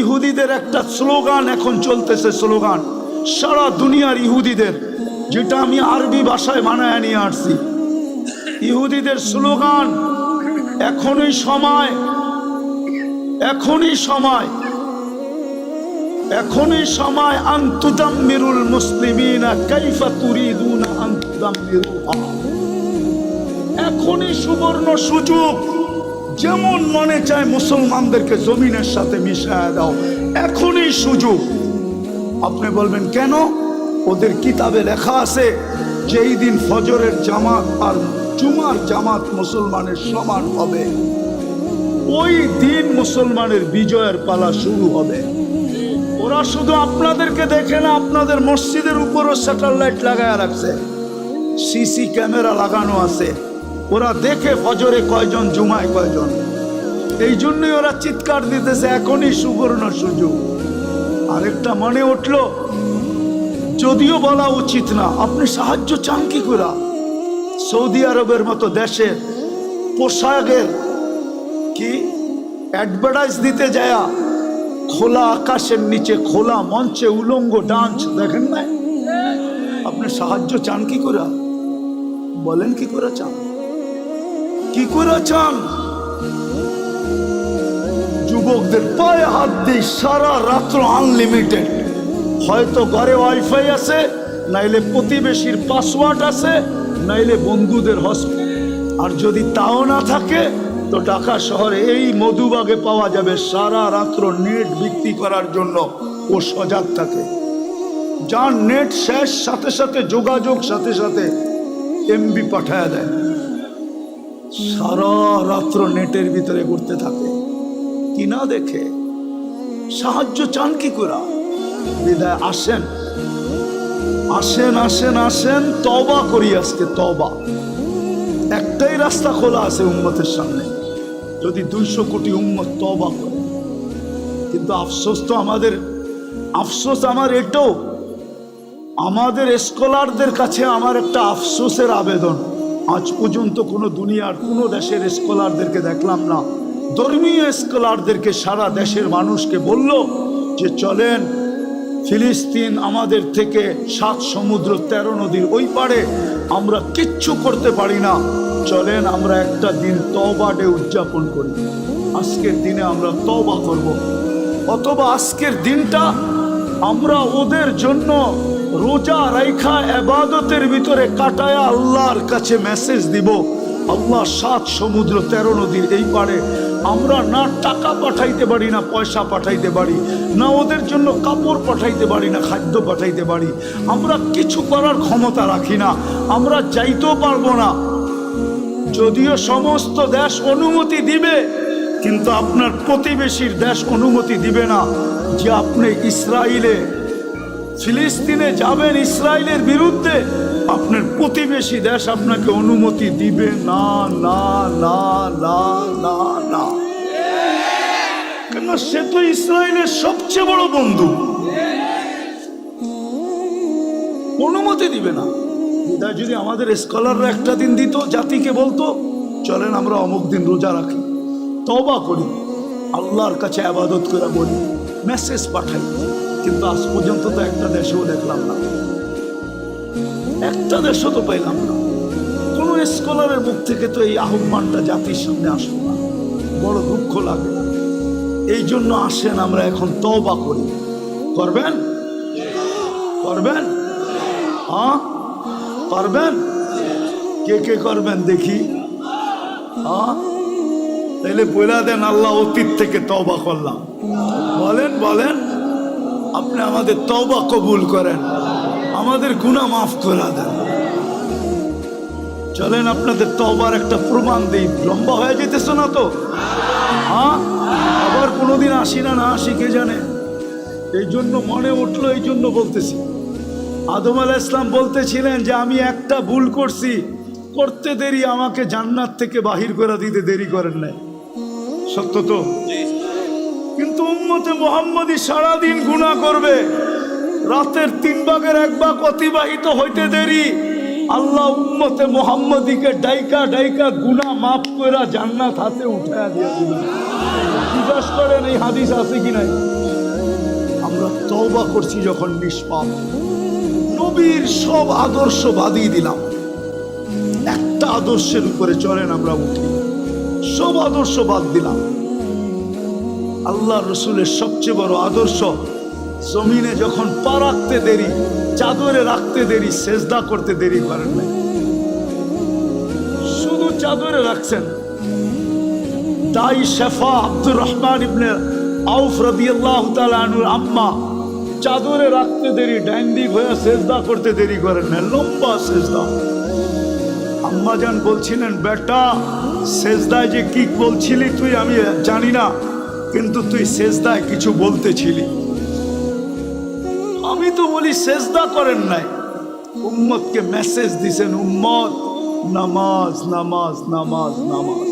ইহুদিদের একটা স্লোগান এখন চলতেছে স্লোগান, সারা দুনিয়ার ইহুদিদের, যেটা আমি আরবি ভাষায় বানায় নিয়ে আসছি। ইহুদিদের স্লোগান, এখনই সময় এখনই সময় এখনই সময়, আন্তুদাম্মিরুল মুসলিমিনা কাইফা তুরিদুনা আন্তুদাম্মিরুহা এখনই সুবর্ণ সুযোগ। যেমন মনে চায় মুসলমানদেরকে জমিনের সাথে মিশায় দাও, এখনই সুযোগ। আপনি বলবেন, কেন? ওদের কিতাবে লেখা আছে যেই দিন ফজরের জামাত আর জুমার জামাত মুসলমানের সমান হবে। ওই দিন মুসলমানের বিজয়ের পালা শুরু হবে। ওরা শুধু আপনাদেরকে দেখে না, আপনাদের মসজিদের উপরও স্যাটেলাইট লাগায় রাখছে। সিসি ক্যামেরা লাগানো আছে। ওরা দেখে ফজরে কয়জন, জুমায় কয়জন। এই জন্যই ওরা চিৎকার দিতেছে, এখনই সুবর্ণ সুযোগ। আরেকটা মনে উঠল, যদিও বলা উচিত না, আপনি সাহায্য চান কি করে? সৌদি আরবের মতো দেশের পোশাকের কি অ্যাডভার্টাইজ দিতে যায় খোলা আকাশের নিচে, খোলা মঞ্চে উলঙ্গ ডান্স দেখেন না আপনি সাহায্য চান কি করে? বলেন কি করে চান? কি করে চান যুবকদের পায়ে হাত দিই সারা রাত্র আনলিমিটেড হয়তো ঘরে ওয়াইফাই আছে, নাইলে প্রতিবেশীর পাসওয়ার্ড আছে, নাইলে বন্ধুদের হসপিটাল আর যদি তাও না থাকে, তো ঢাকা শহরে এই মধুবাগে পাওয়া যাবে সারা রাত্র নেট বিক্রি করার জন্য ও সজাগ থাকে। যার নেট শেষ, সাথে সাথে যোগাযোগ, সাথে সাথে এমবি পাঠায় দেয়। সারা রাত্র নেটের ভিতরে ঘুরতে থাকে। কি না দেখে? সাহায্য চান কি করা বিদায়, আসেন। আসেন আসেন আসেন তবা করি আজকে তবা একটাই রাস্তা খোলা আছে উম্মতের সামনে। যদি দুইশো কোটি উম্মত তবা করে। কিন্তু আফসোস তো আমাদের, আফসোস আমার এটাও। আমাদের স্কলারদের কাছে আমার একটা আফসোসের আবেদন। আজ পর্যন্ত কোনো দুনিয়ার কোনো দেশের স্কলারদেরকে দেখলাম না। ধর্মীয় স্কলারদেরকে সারা দেশের মানুষকে বলল যে, চলেন, ফিলিস্তিন আমাদের থেকে সাত সমুদ্র তেরো নদীর ওই পারে আমরা কিচ্ছু করতে পারি না। চলেন, আমরা একটা দিন তবা ডে উদযাপন করি। আজকের দিনে আমরা তবা করব। অথবা আজকের দিনটা আমরা ওদের জন্য রোজা রাইখা এবাদতের ভিতরে কাটায়া আল্লাহর কাছে মেসেজ দিব। আল্লাহ সাত সমুদ্র তেরো নদীর এই পারে আমরা না টাকা পাঠাইতে পারি, না পয়সা পাঠাইতে পারি, না ওদের জন্য কাপড় পাঠাইতে পারি, না খাদ্য পাঠাইতে পারি। আমরা কিছু করার ক্ষমতা রাখি না, আমরা যাইতেও পারব না। যদিও সমস্ত দেশ অনুমতি দিবে, কিন্তু আপনার প্রতিবেশীর দেশ অনুমতি দিবে না যে আপনি ইসরায়েলে ফিলিস্তিনে যাবেন ইসরায়েলের বিরুদ্ধে, আপনার প্রতিবেশী দেশ আপনাকে অনুমতি দিবে না না না না না না। কেন সে তো ইসরায়েলের সবচেয়ে বড় বন্ধু। অনুমতি দিবে না। বিদায় যদি আমাদের স্কলাররা একটা দিন দিত, জাতিকে বলতো, চলেন আমরা অমুক দিন রোজা রাখি তবা করি, আল্লাহর কাছে আবাদত করে বলি, মেসেজ পাঠাই। কিন্তু আজ পর্যন্ত তো একটা দেশেও দেখলাম না। একটা দেশও তো পাইলাম না। কোনো স্কলারের মুখ থেকে তো এই আহ্বানটা জাতির সামনে আসলো না। বড় দুঃখ লাগে। এই জন্য আসেন আমরা এখন তবা করি। করবেন? করবেন? হ্যাঁ? করবেন? কে কে করবেন দেখি। হ্যাঁ? তাইলে বলে দেন আল্লাহ অতীত থেকে তবা করলাম। বলেন বলেন। আপনি আমাদের তবা কবুল করেন। আমাদের গুণা মাফ করে দেন। চলেন আপনাদের তবার একটা প্রমাণ দিই। লম্বা হয়ে যেতেছে না তো? হ্যাঁ? আবার কোনোদিন আসি না না আসি, কে জানে? এই জন্য মনে উঠল, এই জন্য বলতেছি। আদম আলাহ ইসলাম বলতেছিলেন যে, আমি একটা ভুল করছি। করতে দেরি, আমাকে জান্নাত থেকে বাহির করে দিতে দেরি করেন নাই। সত্য তো? উম্মতে মোহাম্মদী সারাদিন গুণা করবে। রাতের তিন ভাগের এক ভাগ অতিবাহিত হইতে দেরি। আল্লাহ উম্মতে মোহাম্মদীকে ডাইকা ডাইকা গুণা মাফ করে জান্নাত হাতে উঠায় দিয়ে জিজ্ঞাসা করেন, এই হাদিস আছে কি নাই? আমরা তওবা করছি যখন নিষ্পাপ। নবীর সব আদর্শ বাদিয়ে দিলাম। একটা আদর্শের উপরে চলেন, আমরা উঠি। সব আদর্শ বাদ দিলাম। আল্লাহ রসুলের সবচেয়ে বড় আদর্শ, জমিনে যখন পা রাখতে দেরি, চাদরে রাখতে দেরি, সেজদা করতে দেরি করেন নাই। শুধু চাদরে রাখছেন। তাই শেফা আব্দুর রহমান ইবনে আউফ রাদিয়াল্লাহু তাআলা আনহুর আম্মা চাদরে রাখতে দেরি, ডাইন হয়ে সেজদা করতে দেরি করেন না লম্বা সেজদা। আম্মা যান বলছিলেন, বেটা, সেজদায় যে কি বলছিলি তুই আমি জানি না। কিন্তু তুই সেজদায় কিছু বলতেছিলি আমি তো বলি সেজদা করেন নাই। উম্মতকে মেসেজ দিছেন, উম্মত, নামাজ নামাজ নামাজ নামাজ।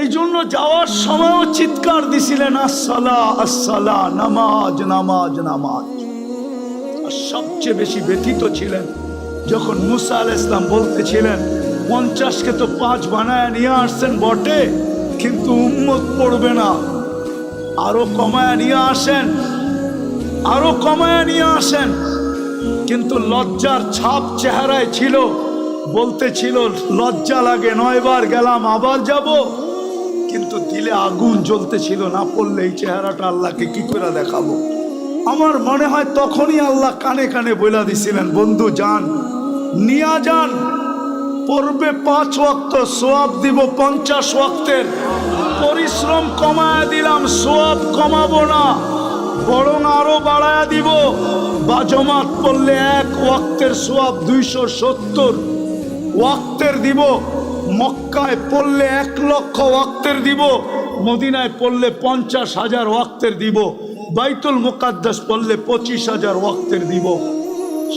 এই জন্য যাওয়ার সময়ও চিৎকার দিছিলেন, আসসালা আসসালা, নামাজ নামাজ নামাজ। আর সবচেয়ে বেশি ব্যথিত ছিলেন যখন মুসা আল ইসলাম বলতেছিলেন, পঞ্চাশকে তো পাঁচ বানায় নিয়ে আসছেন বটে। কিন্তু উম্মত পড়বে না। আরও কমায় নিয়ে আসেন। আরও কমায় নিয়ে আসেন। কিন্তু লজ্জার ছাপ চেহারায় ছিল, বলতে ছিল, লজ্জা লাগে, নয়বার গেলাম, আবার যাব। কিন্তু দিলে আগুন জ্বলতে ছিল, না পড়লে এই চেহারাটা আল্লাহকে কি করে দেখাবো? আমার মনে হয় তখনই আল্লাহ কানে কানে বইলা দিছিলেন, বন্ধু, যান, নিয়া যান। পড়বে পাঁচ ওয়াক্ত, সোয়াব দিব পঞ্চাশ ওয়াক্তের। পরিশ্রম কমায় দিলাম, সোয়াব কমাবো না। বরং আরও বাড়ায় দিব। বাজমাত পড়লে এক ওয়াক্তের সোয়াব দুইশো সত্তর। ওয়াক্তের দিব, মক্কায় পড়লে এক লক্ষ ওয়াক্তের দিব। মদিনায় পড়লে পঞ্চাশ হাজার ওয়াক্তের দিব। বাইতুল মোকাদ্দাস পড়লে পঁচিশ হাজার ওয়াক্তের দিব।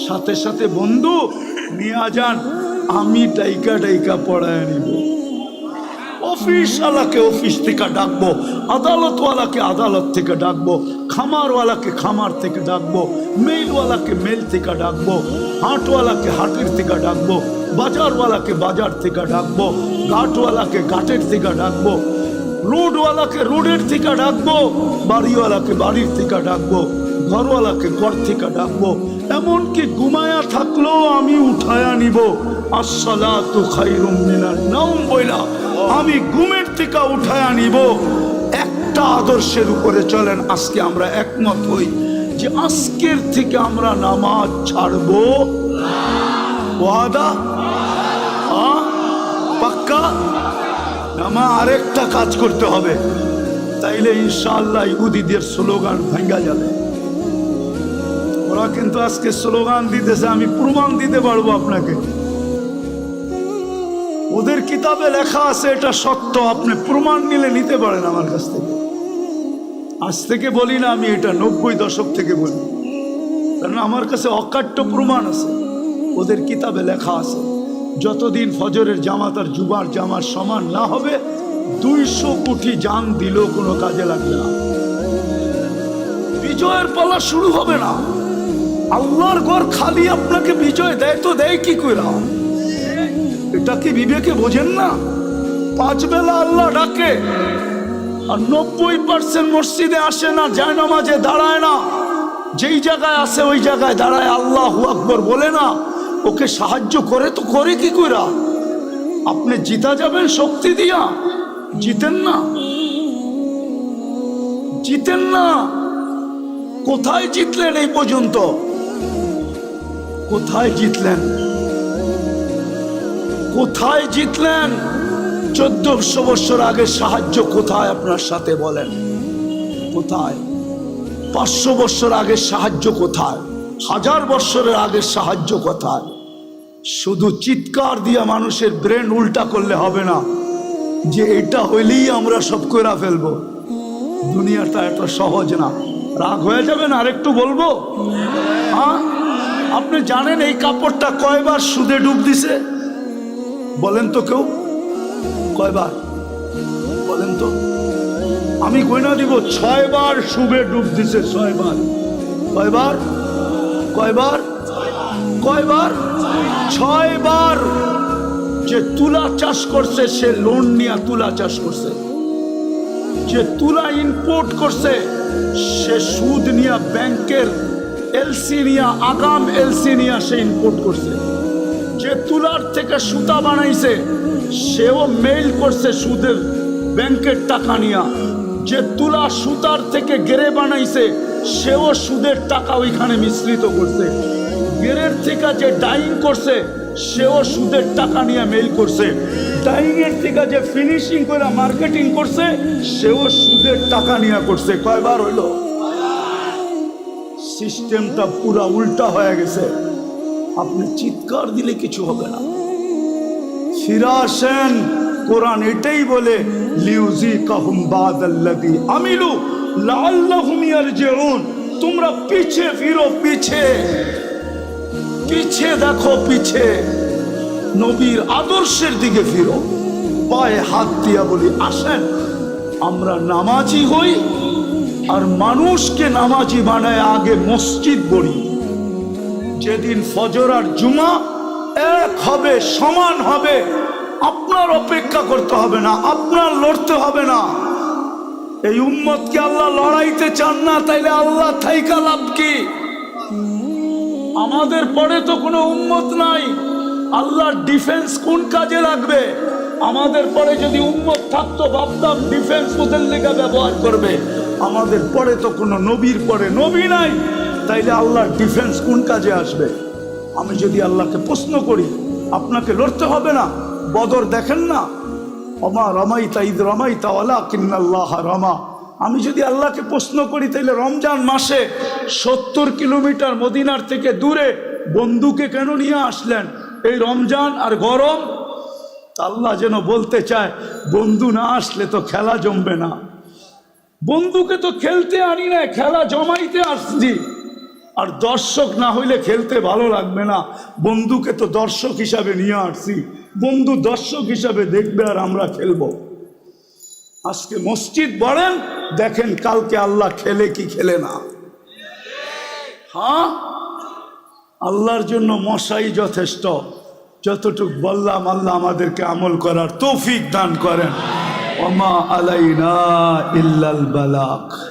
সাথে সাথে বন্ধু, নিয়ে যান। আমি ডাইকা ডাইকা পড়ায় নিব অফিসওয়ালাকে অফিস থেকে ডাকবো, আদালতওয়ালাকে আদালত থেকে ডাকবো, খামারওয়ালাকে খামার থেকে ডাকবো, মেইলওয়ালাকে মেল থেকে ডাকবো, হাটওয়ালাকে হাটের থেকে ডাকবো, বাজারওয়ালাকে বাজার থেকে ডাকবো, ঘাটওয়ালাকে ঘাটের থেকে ডাকবো, রোডওয়ালাকে রোডের থেকে ডাকবো, বাড়িওয়ালাকে বাড়ির থেকে ডাকবো। ঘরওয়ালাকে ঘর থেকে ডাকবো, এমনকি ঘুমায়া থাকলেও আমি উঠায়া নিব। আসসালাতু খাইরুম মিনান নাম বইলা, আমি ঘুমের থেকে উঠায়া নিব। একটা আদর্শের উপরে চলেন, আজকে আমরা একমত হই যে আজকের থেকে আমরা নামাজ ছাড়বো। ওয়াদা? হ্যাঁ? পাক্কা? নামা আরেকটা কাজ করতে হবে। তাইলে ইনশাআল্লাহ ইহুদিদের স্লোগান ভাঙ্গা যাবে। ওরা কিন্তু আজকে স্লোগান দিতেছে, আমি প্রমাণ দিতে পারব আপনাকে। ওদের কিতাবে লেখা আছে, এটা সত্য, আপনি প্রমাণ নিলে নিতে পারেন আমার কাছ থেকে। আজ থেকে বলি না, আমি এটা নব্বই দশক থেকে বলি। কারণ আমার কাছে অকাট্য প্রমাণ আছে, ওদের কিতাবে লেখা আছে, যতদিন ফজরের জামাত আর জুবার জামার সমান না হবে, দুইশো কোটি জান দিলেও কোনো কাজে লাগবে না। বিজয়ের পালা শুরু হবে না। আল্লাহর ঘর খালি আপনাকে বিজয় দেয়, তো দেয় কি কইরা? এটা কি বিবেকে বোঝেন না? পাঁচ বেলা আল্লাহ ডাকে, আর নব্বই পার্সেন্ট মসজিদে আসে না, যায় নামাজে দাঁড়ায় না। যেই জায়গায় আসে, ওই জায়গায় দাঁড়ায় আল্লাহ আকবর বলে না। ওকে সাহায্য করে তো করে কি কইরা? আপনি জিতা যাবেন শক্তি দিয়া। জিতেন না। জিতেন না। কোথায় জিতলেন এই পর্যন্ত? কোথায় জিতলেন? কোথায় জিতলেন? চোদ্দশো বছর আগে সাহায্য কোথায় আপনার সাথে বলেন? কোথায়? পাঁচশো বছর আগে সাহায্য কোথায়? হাজার বছরের আগে সাহায্য কোথায়? শুধু চিৎকার দিয়ে মানুষের ব্রেন উল্টা করলে হবে না, যে এটা হইলেই আমরা সব করে ফেলব। দুনিয়াটা এত সহজ না। রাগ হয়ে যাবেন না, আরেকটু বলব? হ্যাঁ? আপনি জানেন এই কাপড়টা কয়বার সুদে ডুব দিছে? বলেন তো কেউ। কয়বার? বলেন তো। আমি গয়না দিব, ছয়বার শুভে ডুব দিছে, ছয়বার। কয়বার? কয়বার? কয়বার? ছয়বার যে তুলা চাষ করছে, সে লোন নিয়ে তুলা চাষ করছে। যে তুলা ইম্পোর্ট করছে সে সুদ নিয়ে ব্যাংকের এলসি নিয়ে আগাম এলসি নিয়ে সে ইম্পোর্ট করছে। যে তুলার থেকে সুতা বানাইছে, সেও মেইল করছে সুদের ব্যাংকের টাকা নিয়া। যে তুলা সুতার থেকে গেরে বানাইছে, সেও সুদের টাকা ওইখানে মিশ্রিত করছে। গেরের থেকে যে ডাইং করছে সেও সুদের টাকা নিয়ে মেইল করছে। ডাইং এর থেকে যে ফিনিশিং করে মার্কেটিং করছে সেও সুদের টাকা নিয়ে করছে। কয়বার হইল? সিস্টেমটা পুরা উল্টা হয়ে গেছে। আপনি চিৎকার দিলে কিছু হবে না। ফিরে আসেন কোরআন এটাই বলে লিউজি কাহুম বাদাল্লাদি আমিলু লাআল্লাহুম ইয়ারজিউন। তোমরা পিছে ফিরো, পিছে। পিছে দেখো পিছে। নবীর আদর্শের দিকে ফিরো। পায়ে হাত দিয়া বলি, আসেন, আমরা নামাজি হই আর মানুষকে নামাজি বানায় আগে মসজিদ বলি যেদিন ফজর আর জুমা এক হবে, সমান হবে, আপনার অপেক্ষা করতে হবে না, আপনার লড়তে হবে না। এই উম্মতকে আল্লাহ লড়াইতে চান না, তাইলে আল্লাহ থাইকা লাভ কি? আমাদের পরে তো কোনো উম্মত নাই। আল্লাহর ডিফেন্স কোন কাজে লাগবে? আমাদের পরে যদি উম্মত থাকতো, ভাবতাম ডিফেন্স ওদের লেগে ব্যবহার করবে। আমাদের পরে তো কোনো নবীর পরে নবী নাই। তাইলে আল্লাহর ডিফেন্স কোন কাজে আসবে? আমি যদি আল্লাহকে প্রশ্ন করি, আপনাকে লড়তে হবে না, বদর দেখেন না? অমা রমাইতা ঈদ রমাইতা ওলা কিন্নাল্লাহ রমা। আমি যদি আল্লাহকে প্রশ্ন করি, তাহলে রমজান মাসে সত্তর কিলোমিটার মদিনার থেকে দূরে বন্ধুকে কেন নিয়ে আসলেন? এই রমজান আর গরম, আল্লাহ যেন বলতে চায়, বন্ধু না আসলে তো খেলা জমবে না। বন্ধুকে তো খেলতে আনি না খেলা জমাইতে আসছি। আর দর্শক না হইলে খেলতে ভালো লাগবে না। বন্ধুকে তো দর্শক হিসাবে নিয়ে আসছি। বন্ধু দর্শক হিসাবে দেখবে আর আমরা খেলব। আজকে মসজিদ বলেন দেখেন কালকে আল্লাহ খেলে কি খেলে না। হ্যাঁ? আল্লাহর জন্য মশাই যথেষ্ট। যতটুক বললাম আল্লাহ আমাদেরকে আমল করার তৌফিক দান করেন। ওমা আলাইনা ইল্লাল বালাক।